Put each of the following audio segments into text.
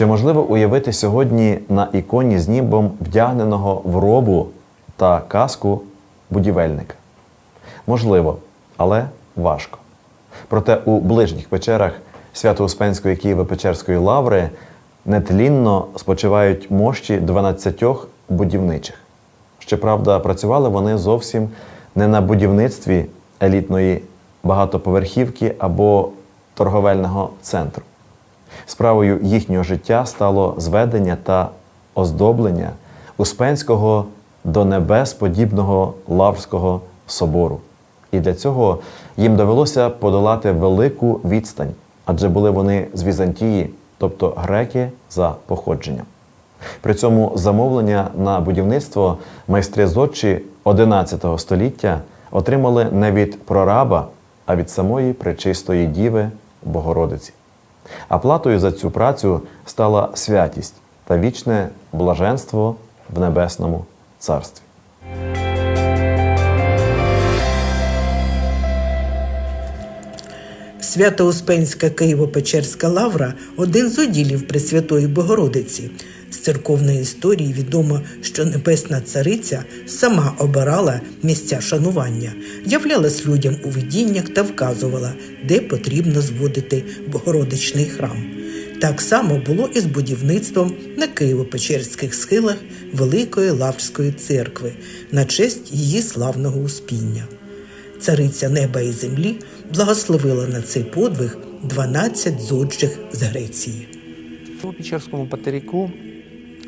Чи можливо уявити сьогодні на іконі з німбом вдягненого в робу та каску будівельника? Можливо, але важко. Проте у ближніх печерах Свято-Успенської Києво-Печерської лаври нетлінно спочивають мощі 12 будівничих. Щоправда, працювали вони зовсім не на будівництві елітної багатоповерхівки або торговельного центру. Справою їхнього життя стало зведення та оздоблення Успенського до небес подібного Лаврського собору. І для цього їм довелося подолати велику відстань, адже були вони з Візантії, тобто греки за походженням. При цьому замовлення на будівництво майстри зодчі XI століття отримали не від прораба, а від самої пречистої Діви Богородиці. А платою за цю працю стала святість та вічне блаженство в небесному царстві. Свято-Успенська Києво-Печерська лавра один з оділів Пресвятої Богородиці. З церковної історії відомо, що Небесна Цариця сама обирала місця шанування, являлась людям у видіннях та вказувала, де потрібно зводити Богородичний храм. Так само було і з будівництвом на Києво-Печерських схилах Великої Лаврської церкви на честь її славного успіння. Цариця неба і землі благословила на цей подвиг 12 зодчих з Греції. У Печерському патеріку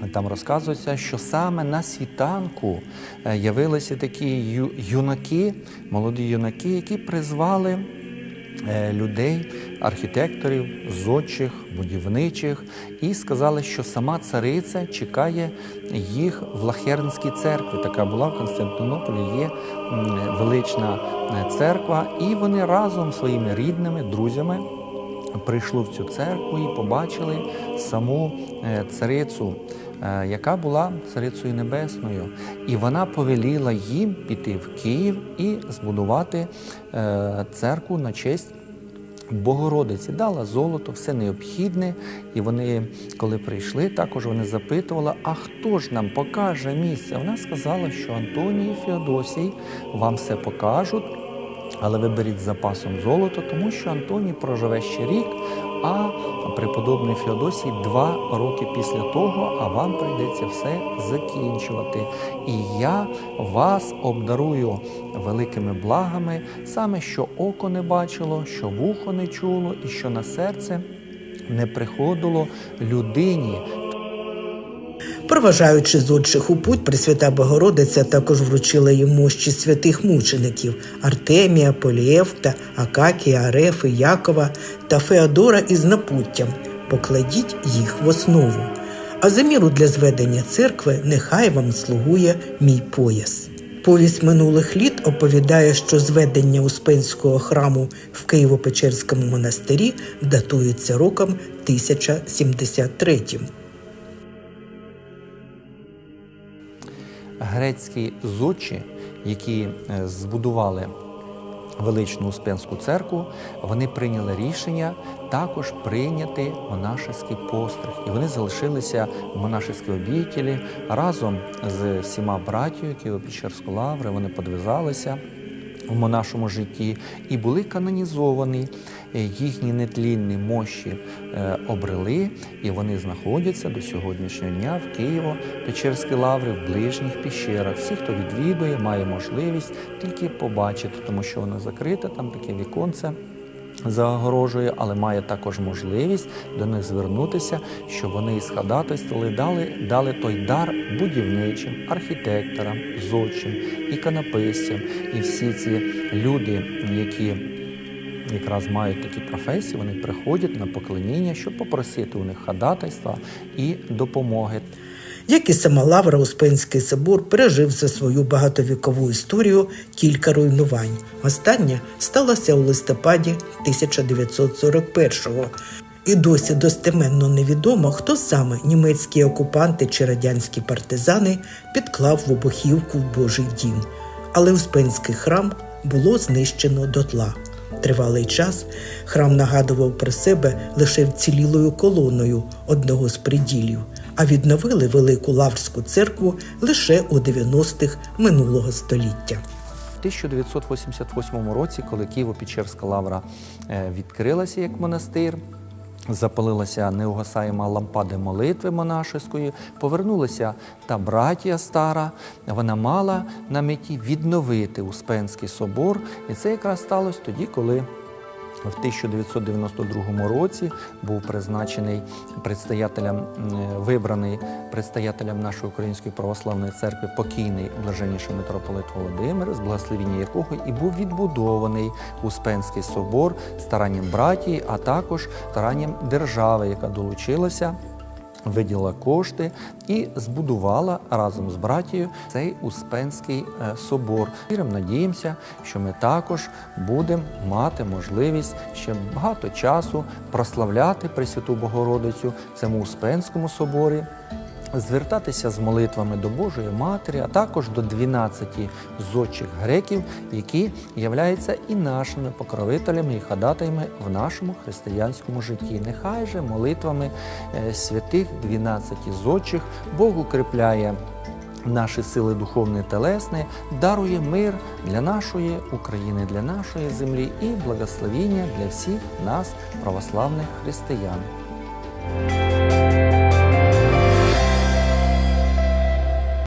там розказується, що саме на світанку е, явилися такі юнаки, молоді юнаки, які призвали е, людей, архітекторів, зодчих, будівничих, і сказали, що сама цариця чекає їх в Лахернській церкві. Така була в Константинополі, є велична е, церква, і вони разом своїми рідними, друзями прийшли в цю церкву і побачили саму е, царицю, е, яка була царицею небесною. І вона повеліла їм піти в Київ і збудувати е, церкву на честь. Богородиці дала золото, все необхідне. І вони, коли прийшли, також вони запитували, а хто ж нам покаже місце? Вона сказала, що Антоній і Феодосій вам все покажуть, але ви беріть з запасом золото, тому що Антоній проживе ще рік, а преподобний Феодосій два роки після того, а вам прийдеться все закінчувати. І я вас обдарую великими благами, саме що око не бачило, що вухо не чуло, і що на серце не приходило людині. Проважаючи зодчих у путь, Пресвята Богородиця також вручила їм мощі святих мучеників Артемія, Полієвта, Акакія, Арефи, Якова та Феодора із напуттям. Покладіть їх в основу. А за міру для зведення церкви нехай вам слугує мій пояс. Повість минулих літ оповідає, що зведення Успенського храму в Києво-Печерському монастирі датується роком 1073. Грецькі зодчі, які е, збудували величну Успенську церкву, вони прийняли рішення також прийняти монашеський постриг. І вони залишилися в монашеській обітілі разом з всіма братію Києво-Печерську лаври. Вони подвизалися в монашому житті і були канонізовані. Е, Їхні нетлінні мощі е, обрели, і вони знаходяться до сьогоднішнього дня в Києво-Печерській лаврі в ближніх піщерах. Всі, хто відвідує, має можливість тільки побачити, тому що воно закрите, там таке віконце загорожує, але має також можливість до них звернутися, щоб вони із ходатайствували, дали, дали той дар будівничим, архітекторам, зодчим, іконописцям. І всі ці люди, які якраз мають такі професії, вони приходять на поклоніння, щоб попросити у них ходатайства і допомоги. Як і сама Лавра, Успенський собор пережив за свою багатовікову історію кілька руйнувань. Останнє сталося у листопаді 1941-го. І досі достеменно невідомо, хто саме німецькі окупанти чи радянські партизани підклав вибухівку в Божий дім. Але Успенський храм було знищено дотла. Тривалий час храм нагадував про себе лише вцілілою колоною одного з приділів, а відновили велику лаврську церкву лише у 90-х минулого століття. В 1988 році, коли Києво-Печерська лавра е, відкрилася як монастир, запалилася неугасаєма лампада молитви монашеської, повернулася та братія стара. Вона мала на меті відновити Успенський собор, і це якраз сталося тоді, коли в 1992 році був призначений предстоятелем, вибраний предстоятелем нашої Української православної церкви покійний блаженніший митрополит Володимир, з благословіння якого і був відбудований Успенський собор старанням братії, а також старанням держави, яка долучилася виділила кошти і збудувала разом з братією цей Успенський е, собор. Вірим, надіємося, що ми також будемо мати можливість ще багато часу прославляти Пресвяту Богородицю в цьому Успенському соборі. Звертатися з молитвами до Божої Матері, а також до 12 зодчих греків, які являються і нашими покровителями і ходатаями в нашому християнському житті. Нехай же молитвами е, святих 12 зодчих Бог укріпляє наші сили духовні і телесні, дарує мир для нашої України, для нашої землі і благословіння для всіх нас, православних християн.